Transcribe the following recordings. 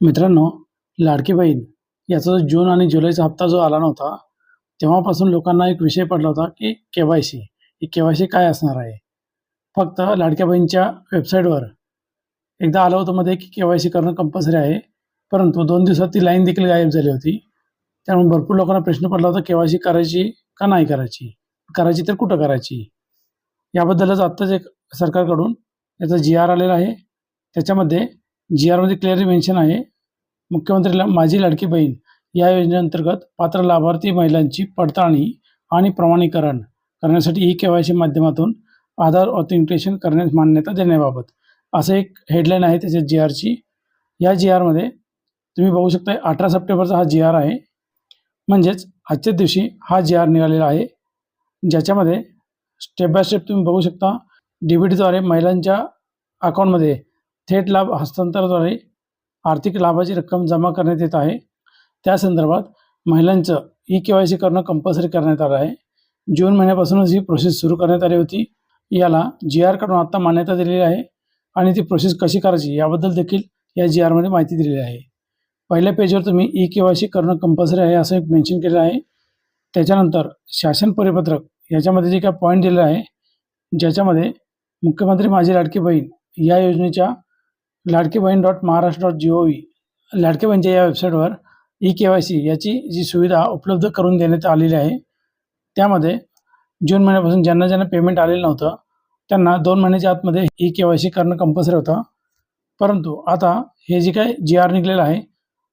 मित्रांनो लाडकी बहीण याचा जो जून आणि जुलैचा हप्ता जो आला नव्हता तेव्हापासून लोकांना एक विषय पडला होता की के वाय सी ही के वाय सी काय असणार आहे? फक्त लाडक्या बहीणच्या वेबसाईटवर एकदा आलं होतं मध्ये की के वाय सी करणं कंपल्सरी आहे परंतु दोन दिवसात ती लाईन देखील गायब झाली होती. त्यामुळे भरपूर लोकांना प्रश्न पडला होता के वाय सी करायची का नाही करायची? करायची तर कुठं करायची? याबद्दलच आत्ताच एक सरकारकडून याचा जी आर आलेला आहे. त्याच्यामध्ये जी आरमध्ये क्लिअरली मेन्शन आहे. मुख्यमंत्रीला माझी लाडकी बहीण या योजनेअंतर्गत पात्र लाभार्थी महिलांची पडताळणी आणि प्रमाणीकरण करण्यासाठी ई के वाय सी माध्यमातून आधार ऑथेंटिकेशन करण्यास मान्यता देण्याबाबत असं एक हेडलाईन आहे त्याच्या जी आरची या जी आरमध्ये तुम्ही बघू शकता अठरा सप्टेंबरचा हा जी आर आहे. म्हणजेच आजच्या दिवशी हा जी आर निघालेला आहे. ज्याच्यामध्ये स्टेप बाय स्टेप तुम्ही बघू शकता डी बी टीद्वारे महिलांच्या अकाउंटमध्ये थेट लाभ हस्तांतराद्वारे आर्थिक लाभाची रक्कम जमा करण्यात येत आहे. त्या संदर्भात महिलांचं ई के वाय सी करणं कंपल्सरी करण्यात आलं आहे. जून महिन्यापासूनच ही प्रोसेस सुरू करण्यात आली होती. याला जी आरकडून आत्ता मान्यता दिलेली आहे आणि ती प्रोसेस कशी करायची याबद्दल देखील या जी आरमध्ये माहिती दिलेली आहे. पहिल्या पेजवर तुम्ही ई के वाय सी करणं कंपल्सरी आहे असं एक मेन्शन केलं आहे. त्याच्यानंतर शासन परिपत्रक याच्यामध्ये जे काय पॉईंट दिलेलं आहे ज्याच्यामध्ये मुख्यमंत्री माझी लाडकी बहीण या योजनेच्या लाडकी बहीण dot Maharashtra dot G O V लाडके बहीणच्या या वेबसाईटवर ई के वाय सी याची जी सुविधा उपलब्ध करून देण्यात आलेली आहे. त्यामध्ये जून महिन्यापासून ज्यांना ज्यांना पेमेंट आलेलं नव्हतं त्यांना दोन महिन्याच्या आतमध्ये ई के वाय सी करणं कंपल्सरी होतं. परंतु आता हे जे काय जी आर निघलेलं आहे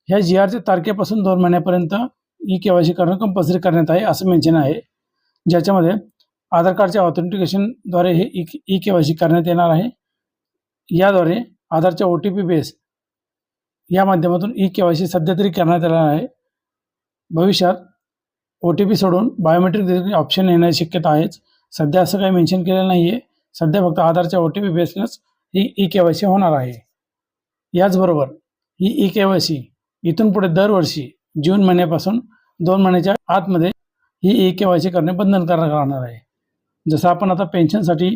ह्या जी आरच्या तारखेपासून दोन महिन्यापर्यंत ई के वाय सी करणं कंपल्सरी करण्यात आहे असं मेन्शन आहे. ज्याच्यामध्ये आधार कार्डच्या ऑथेंटिकेशनद्वारे हे E E K Y C करण्यात येणार आहे. याद्वारे आधारच्या ओ टी पी बेस या माध्यमातून ई के वाय सी सध्या तरी करण्यात येणार आहे. भविष्यात ओ टी पी सोडून बायोमेट्रिक देखील ऑप्शन येण्याची शक्यता आहेच. सध्या असं काही मेन्शन केलेलं नाही आहे सध्या फक्त आधारच्या ओ टी पी बेसनंच ही ई के वाय सी होणार आहे. याचबरोबर ही ई के वाय सी इथून पुढे दरवर्षी जून महिन्यापासून दोन महिन्याच्या आतमध्ये ही ई के वाय सी करणे बंधनकारक राहणार आहे. जसं आपण आता पेन्शनसाठी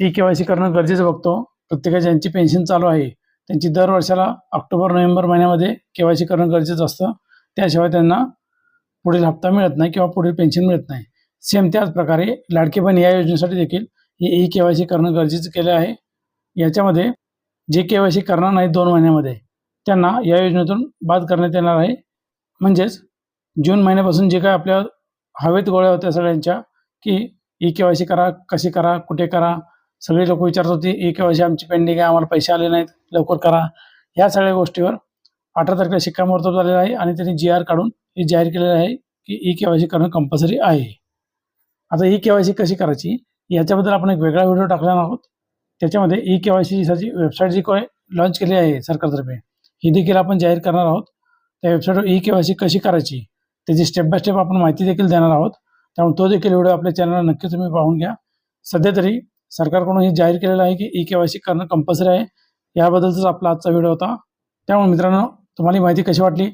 ई के वाय सी करणं गरजेचं बघतो प्रत्येकाची ज्यांची पेन्शन चालू आहे त्यांची दर वर्षाला ऑक्टोबर नोव्हेंबर महिन्यामध्ये के वाय सी करणं गरजेचं असतं. त्याशिवाय त्यांना पुढील हप्ता मिळत नाही किंवा पुढील पेन्शन मिळत नाही. सेम त्याच प्रकारे लाडके बहीण या योजनेसाठी देखील हे ई के वाय सी करणं गरजेचं केलं आहे. याच्यामध्ये जे के वाय सी करणार नाही दोन महिन्यामध्ये त्यांना या योजनेतून बाद करण्यात येणार आहे. म्हणजेच जून महिन्यापासून जे काय आपल्या हवेत गोळ्या होत्या सगळ्यांच्या की ई के वाय सी करा कशी करा कुठे करा सगळे लोक विचारत होते ई के वाय सी आमची पेंडिंग आहे आम्हाला पैसे आले नाहीत लवकर करा. ह्या सगळ्या गोष्टीवर अठरा तारखेला शिक्कामोर्तब झालेला आहे आणि त्यांनी जी आर काढून हे जाहीर केलेलं आहे की ई के वाय सी करणं कंपल्सरी आहे. आता ई के वाय सी कशी करायची? याच्याबद्दल आपण एक वेगळा व्हिडिओ टाकला आहोत. त्याच्यामध्ये ई के वाय सीसाठी वेबसाईट जी काय लॉन्च केली आहे सरकारतर्फे ही देखील आपण जाहीर करणार आहोत. त्या वेबसाईटवर ई के वाय सी कशी करायची त्याची स्टेप बाय स्टेप आपण माहिती देखील देणार आहोत. त्यामुळे तो देखील व्हिडिओ आपल्या चॅनलला नक्की तुम्ही पाहून घ्या. सध्या तरी सरकारकडून हे जाहीर केलेलं आहे की ई के वाय सी करणं कंपल्सरी आहे. याबद्दलचाच आपला आजचा व्हिडिओ होता. त्यामुळे मित्रांनो तुम्हाला माहिती कशी वाटली?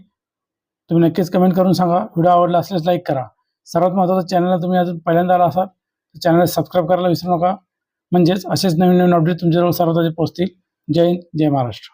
तुम्ही नक्कीच कमेंट करून सांगा. व्हिडिओ आवडला असल्यास लाईक करा. सर्वात महत्त्वाचं चॅनलला तुम्ही अजून पहिल्यांदा आला असाल तर चॅनलला सबस्क्राईब करायला विसरू नका. म्हणजेच असेच नवीन नवीन अपडेट तुमच्याजवळ सर्वात आधी पोहोचतील. जय हिंद जय महाराष्ट्र.